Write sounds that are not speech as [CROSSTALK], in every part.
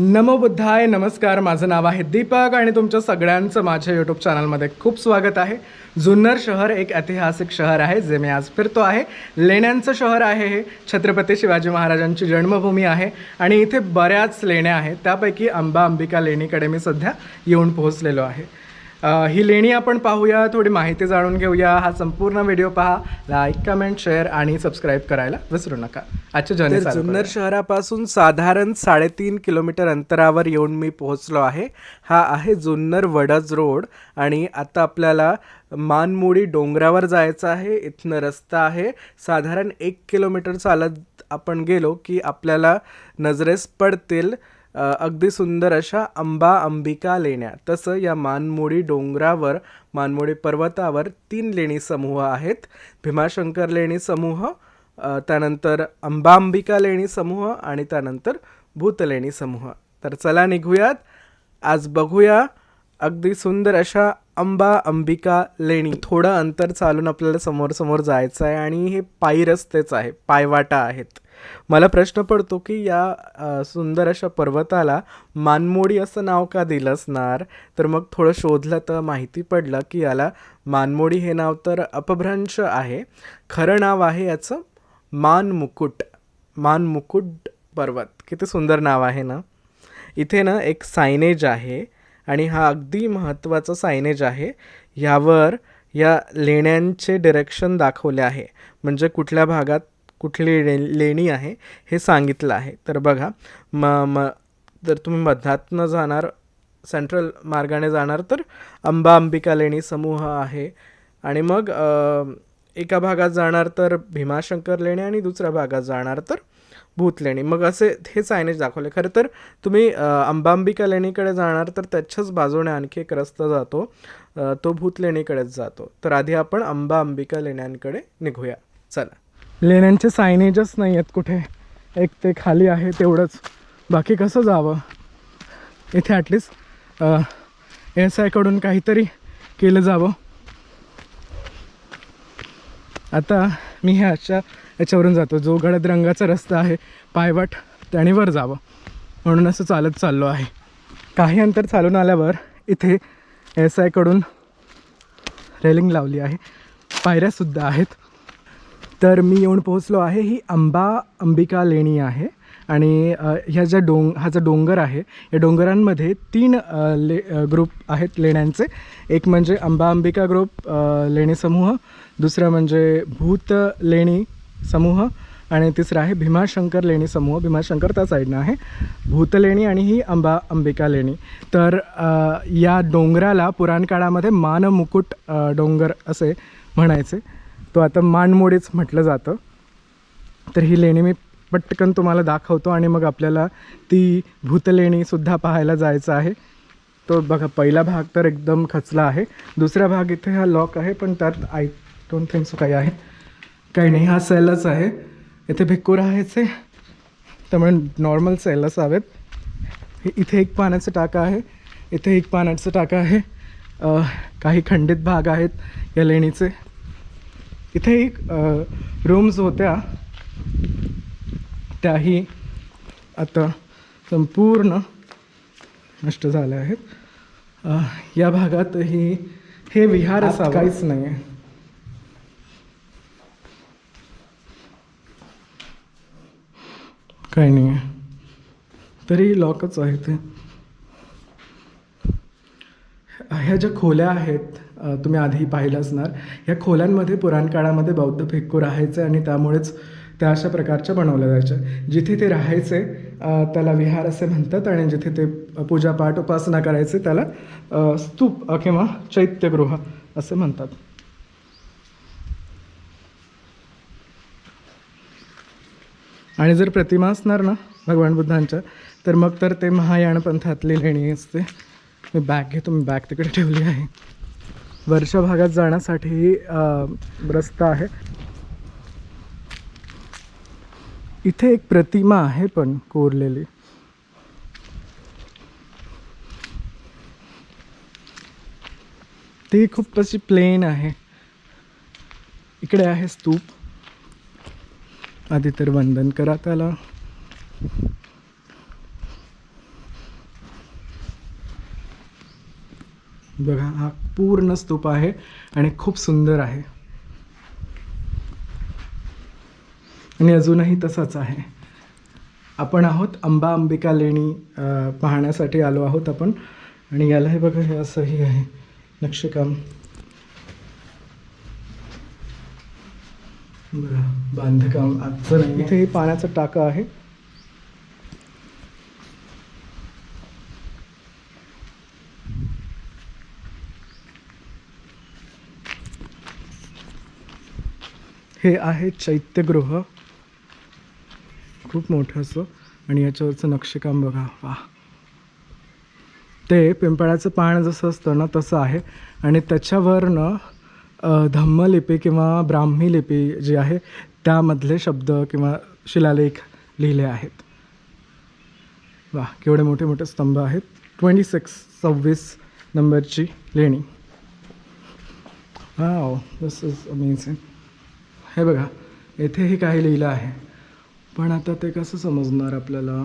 नमो बुद्धाय नमस्कार. माझं नाव आहे दीपक आणि तुमच्या सगळ्यांचं माझ्या यूट्यूब चॅनलमध्ये खूप स्वागत आहे. जुन्नर शहर एक ऐतिहासिक शहर आहे जे मी आज फिरतो आहे. लेण्यांचं शहर आहे हे. छत्रपती शिवाजी महाराजांची जन्मभूमी आहे आणि इथे बऱ्याच लेण्या आहेत. त्यापैकी अंबा अंबिका लेणीकडे मी सध्या येऊन पोहोचलेलो आहे. ही लेणी आपण पाहूया थोडी माहिती जाणून घेऊया. हा संपूर्ण व्हिडिओ पहा. लाईक कमेंट शेअर आणि सबस्क्राईब करायला विसरू नका. आजच्या जर्नी जुन्नर शहरापासून साधारण साडेतीन किलोमीटर अंतरावर येऊन मी पोहोचलो आहे. हा आहे जुन्नर वडज रोड आणि आता आपल्याला मानमोडी डोंगरावर जायचं आहे. इथनं रस्ता आहे. साधारण एक किलोमीटर चालत आपण गेलो की आपल्याला नजरेस पडतील अगदी सुंदर अशा अंबा अंबिका लेण्या. तसं या मानमोडी डोंगरावर मानमोडी पर्वतावर तीन लेणी समूह आहेत. भीमाशंकर लेणी समूह त्यानंतर अंबा अंबिका लेणी समूह आणि त्यानंतर भूतलेणी समूह. तर चला निघूयात. आज बघूया अगदी सुंदर अशा अंबा अंबिका लेणी. थोडं अंतर चालून आपल्याला समोर समोर जायचं आहे आणि हे पायी रस्तेच आहे पायवाटा आहेत. मला प्रश्न पडतो की या सुंदर अशा पर्वताला मानमोडी असं नाव का दिलं असणार? तर मग थोडं शोधलं तर माहिती पडलं की याला मानमोडी हे नाव तर अपभ्रंश आहे. खरं नाव आहे याचं मानमुकुट मानमुकुट पर्वत. किती सुंदर नाव आहे ना? इथे ना एक सायनेज आहे आणि हा अगदी महत्त्वाचा सायनेज आहे. ह्यावर या लेण्यांचे डिरेक्शन दाखवले आहे. म्हणजे कुठल्या भागात कुठली ले लेणी आहे हे सांगितलं आहे. तर बघा म म जर तुम्ही मध्यातनं जाणार सेंट्रल मार्गाने जाणार तर अंबा अंबिका लेणी समूह आहे. आणि मग एका भागात जाणार तर भीमाशंकर लेणी आणि दुसऱ्या भागात जाणार तर भूत लेणी. मग असे हे सायनेज दाखवले. खरं तर तुम्ही अंबांबिका लेणीकडे जाणार तर त्याच्याच बाजूने आणखी एक रस्ता जातो. तो भूत लेणीकडेच जातो. तर आधी आपण अंबा अंबिका लेण्यांकडे निघूया. चला. लेण्यांचे सायनेजच नाही आहेत कुठे. एक ते खाली आहे तेवढंच. बाकी कसं जावं? इथे ॲटलिस्ट एस आयकडून काहीतरी केलं जावं. आता मी ह्याच्या अशा याच्यावरून जातो. जो गडद रंगाचा रस्ता आहे पायवाट त्याने वर जावं. म्हणून असं चालत चाललो आहे. काही अंतर चालून आल्यावर इथे एस आयकडून रेलिंग लावली आहे. पायऱ्यासुद्धा आहेत. तर मी येऊन पोहोचलो आहे. ही अंबा अंबिका लेणी आहे आणि ह्या ज्या डोंग हा जो डोंगर आहे या डोंगरांमध्ये तीन ले ग्रुप आहेत लेण्यांचे. एक म्हणजे अंबा अंबिका ग्रुप लेणी समूह दुसरं म्हणजे भूत लेणी समूह आणि तिसरं आहे भीमाशंकर लेणी समूह. भीमाशंकर त्या साईडनं आहे. भूतलेणी आणि ही अंबा अंबिका लेणी. तर या डोंगराला पुराण काळामध्ये मानमुकुट डोंगर असे म्हणायचे. तो आता मानमोडीच म्हटलं जातं. तर ही लेणी मी पटकन तुम्हाला दाखवतो आणि मग आपल्याला ती भूतलेणीसुद्धा पाहायला जायचं आहे. तो बघा पहिला भाग तर एकदम खचला आहे. दुसरा भाग इथे हा लॉक आहे पण त्यात आय डोंट थिंक सो काही आहे. काही नाही हा सेलच आहे. इथे भिक्कू राहायचे त्यामुळे नॉर्मल सेलच हवेत हे इथे एक पाण्याचं टाका आहे. इथे एक पाण्याचं टाका आहे. काही खंडित भाग आहेत या लेणीचे. इथे एक रूम्स होत्या. त्याही आता संपूर्ण नष्ट झाल्या आहेत. या भागातही हे विहार असावं. काहीच नाही आहे काही नाही आहे तरी लॉकच आहे ते ह्या ज्या खोल्या आहेत तुम्ही आधी पाहिलं असणार. ह्या खोल्यांमध्ये पुराणकाळामध्ये बौद्ध भिक्खू राहायचे आणि त्यामुळेच त्या अशा प्रकारच्या बनवल्या जायच्या. जिथे ते राहायचे त्याला विहार असे म्हणतात आणि जिथे ते पूजापाठ उपासना करायचे त्याला स्तूप किंवा चैत्यगृह असे म्हणतात. आणि जर प्रतिमा असणार ना भगवान बुद्धांच्या तर मग तर ते महायाण पंथातली लेणी असते. मी बॅग घेतो मी बॅग तिकडे ठेवली आहे. वर्षा भागात जाण्यासाठी रस्ता आहे. इथे एक प्रतिमा आहे पण कोरलेली. ती खूप अशी प्लेन आहे. इकडे आहे स्तूप. आधी तर वंदन करा त्याला. बघा हा पूर्ण स्तूप आहे आणि खूप सुंदर आहे. आणि अजूनही तसाच आहे. आपण आहोत अंबा अंबिका लेणी पाहण्यासाठी आलो आहोत आपण. आणि याला हे बघा हे असंही आहे. नक्षीकाम. बघा बांधकाम. आजचं नाही इथे पाण्याचं टाका आहे. हे आहे चैत्यगृह. खूप मोठं असं. आणि याच्यावरचं नक्षीकाम बघा. वा. ते पिंपळाचं पान जसं असतं ना तसं आहे. आणि त्याच्यावरनं धम्मलिपी किंवा ब्राह्मी लिपी जी आहे त्यामधले शब्द किंवा शिलालेख लिहिले आहेत. वा केवढे मोठे मोठे स्तंभ आहेत. ट्वेंटी सिक्स सव्वीस नंबरची लेणी. वाव दिस इज अमेझिंग हे बघा येथे हे काही लिहिलं आहे. पण आता ते कसं समजणार आपल्याला?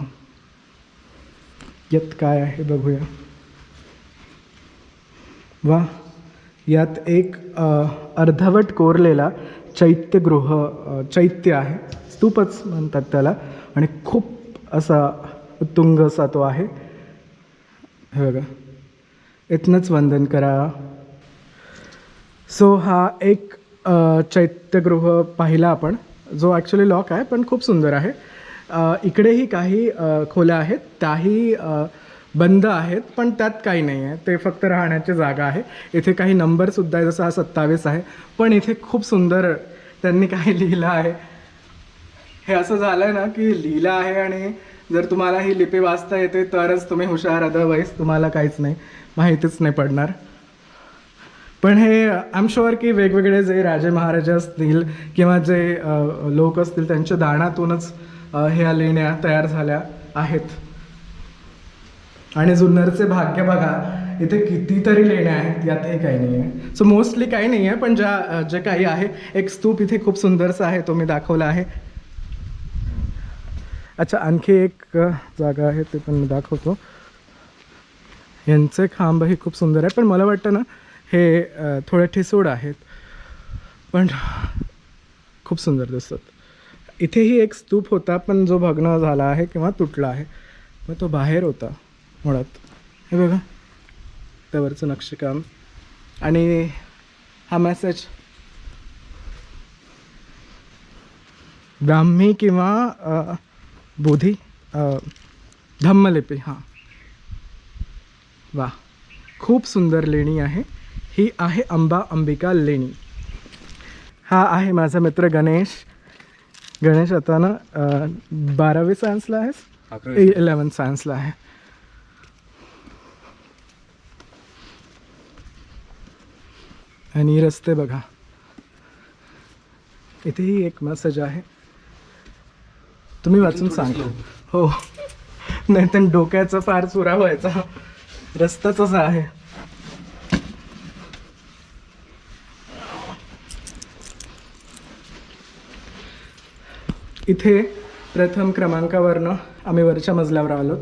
यात काय आहे बघूया. वा यात एक अर्धवट कोरलेला चैत्यगृह चैत्य आहे. स्तूपच म्हणतात त्याला. आणि खूप असा उत्तुंग असा तो आहे. हे बघा. इथनंच वंदन करा. सो हा एक चैत्यगृह पाहिला आपण. जो ॲक्च्युली लॉक आहे पण खूप सुंदर आहे. इकडेही काही खोल्या आहेत. त्याही बंद आहेत पण त्यात काही नाही आहे ते फक्त राहण्याची जागा आहे. इथे काही नंबरसुद्धा आहे जसं हा सत्तावीस आहे. पण इथे खूप सुंदर त्यांनी काही [LAUGHS] लिहिलं आहे. हे असं झालं आहे ना की लिहिलं आहे आणि जर तुम्हाला ही लिपी वाचता येते तरच तुम्ही हुशार अदरवाईज तुम्हाला काहीच नाही. माहितीच नाही पडणार. पण हे आय एम शुअर की वेगवेगळे जे राजे महाराजे असतील किंवा जे लोक असतील त्यांच्या दानातूनच ह्या लेण्या तयार झाल्या आहेत. आणि जुन्नरचे भाग्य बघा इथे कितीतरी लेण्या आहेत यातही काही नाही आहे सो मोस्टली काही नाही आहे पण ज्या जे काही आहे एक स्तूप इथे खूप सुंदरसा आहे तो मी दाखवला आहे. अच्छा आणखी एक जागा आहे ते पण मी दाखवतो. यांचे खांब हे खूप सुंदर आहे पण मला वाटतं ना हे थोडे ठिसूड आहेत. पण खूप सुंदर दिसतात. इथेही एक स्तूप होता पण जो भग्न झाला आहे किंवा तुटला आहे मग तो बाहेर होता मुळात. हे बघा. त्यावरचं नक्षीकाम. आणि हा मेसेज ब्राह्मी किंवा बोधी धम्मलिपी हां. वा खूप सुंदर लेणी आहे. ही आहे अंबा अंबिका लेणी. हा आहे माझा मित्र गणेश. गणेश आता ना बारावी सायन्सला आहेस? इलेवन सायन्सला आहे. आणि रस्ते बघा. इथेही एक मेसेज आहे. तुम्ही वाचून सांगा. हो. नाही तर डोक्याचा फार चुरा व्हायचा. रस्ताच असा आहे. इथे प्रथम क्रमांकावरनं आम्ही वरच्या मजल्यावर आलो.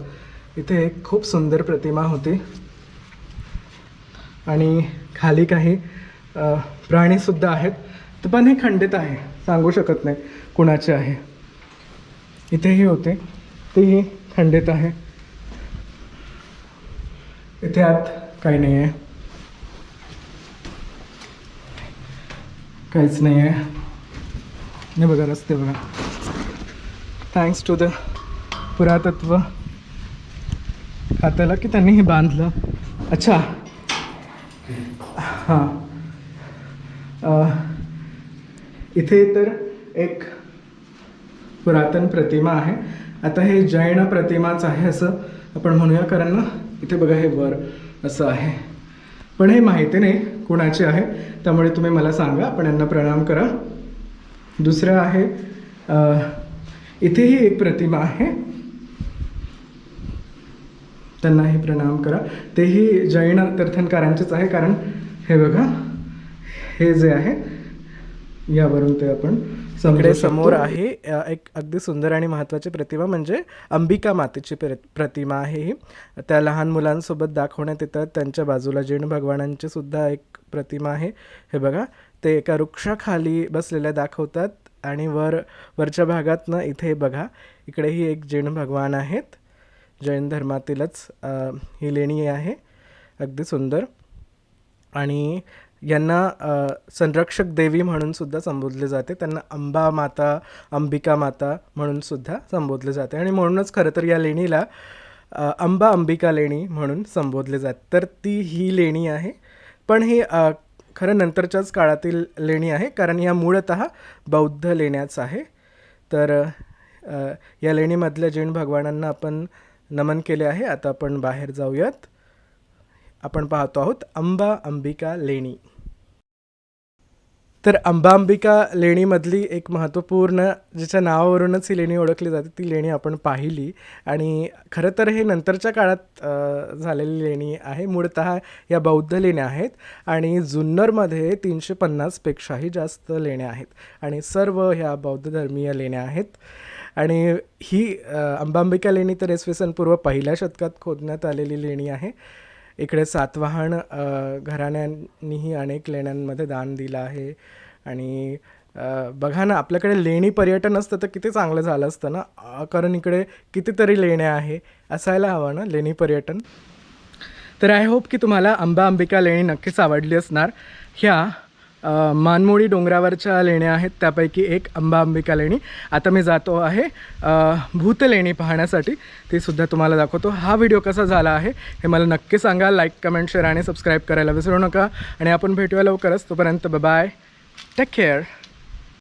इथे एक खूप सुंदर प्रतिमा होती. आणि खाली काही प्राणीसुद्धा आहेत. तर पण हे खंडित आहे सांगू शकत नाही कुणाचे आहे. इथेही होते तेही खंडित आहे. इथे आत काही नाही आहे काहीच नाही आहे हे बघा रस्ते बघा. थँक्स टू द पुरातत्व. खात्याला की त्यांनी हे बांधलं? अच्छा. हां. इथे तर एक पुरातन प्रतिमा आहे. आता हे जैन प्रतिमाच आहे असं आपण म्हणूया कारण ना इथे बघा हे वर असं आहे. पण हे माहिती नाही कुणाचे आहे त्यामुळे तुम्ही मला सांगा. आपण यांना प्रणाम करा. दुसरं आहे इथेही एक प्रतिमा आहे. त्यांनाही प्रणाम करा. तेही जैन तीर्थंकरांचेच आहे कारण हे बघा हे जे आहे यावरून ते आपण समजू समोर. आहे एक अगदी सुंदर आणि महत्त्वाची प्रतिमा म्हणजे अंबिका मातेची प्र प्रतिमा आहे ही. त्या लहान मुलांसोबत दाखवण्यात येतात. त्यांच्या बाजूला जैन भगवानांची सुद्धा एक प्रतिमा आहे. हे बघा ते एका वृक्षाखाली बसलेल्या दाखवतात. आणि वर वरच्या भागातनं इथे बघा इकडेही एक जैन भगवान आहेत. जैन धर्मातीलच ही लेणी आहे. अगदी सुंदर. आणि यांना संरक्षक देवी म्हणून सुद्धा संबोधले जाते. त्यांना अंबा माता अंबिका माता म्हणून सुद्धा संबोधले जाते. आणि म्हणूनच खरं तर या लेणीला अंबा अंबिका लेणी म्हणून संबोधले जाते. तर ती ही लेणी आहे. पण ही खरं नंतरच्याच काळातील लेणी आहे कारण या मूळतः बौद्ध लेण्याच आहे. तर या लेणीमधल्या जैन भगवानांना आपण नमन केले आहे. आता आपण बाहेर जाऊयात. आपण पाहतो आहोत अंबा अंबिका लेणी. तर अंबांबिका लेणीमधली एक महत्त्वपूर्ण जिच्या नावावरूनच ही लेणी ओळखली जाते ती लेणी आपण पाहिली. आणि खरं तर हे नंतरच्या काळात झालेली लेणी आहे. मूळतः या बौद्ध लेण्या आहेत आणि जुन्नरमध्ये तीनशे पन्नासपेक्षाही जास्त लेण्या आहेत. आणि सर्व ह्या बौद्ध धर्मीय लेण्या आहेत. आणि ही अंबांबिका लेणी तर इसवी सन पूर्व पहिल्या शतकात खोदण्यात आलेली लेणी आहे. इकडे सातवाहन घराण्यांनीही अनेक लेण्यांमध्ये दान दिलं आहे. आणि बघा ना आपल्याकडे लेणी पर्यटन असतं तर किती चांगलं झालं असतं ना? कारण इकडे कितीतरी लेण्या आहे. असायला हवं ना लेणी पर्यटन? तर आय होप की तुम्हाला अंबा अंबिका लेणी नक्कीच आवडली असणार. ह्या मानमोडी डोंगरावरच्या लेण्या आहेत त्यापैकी एक अंबा अंबिका लेणी. आता मी जातो आहे भूत भूतलेणी पाहण्यासाठी. ती सुद्धा तुम्हाला दाखवतो. हा व्हिडिओ कसा झाला आहे हे मला नक्की सांगा. लाईक कमेंट शेअर आणि सबस्क्राईब करायला विसरू नका. आणि आपण भेटूया लवकरच. तोपर्यंत बाय टेक केअर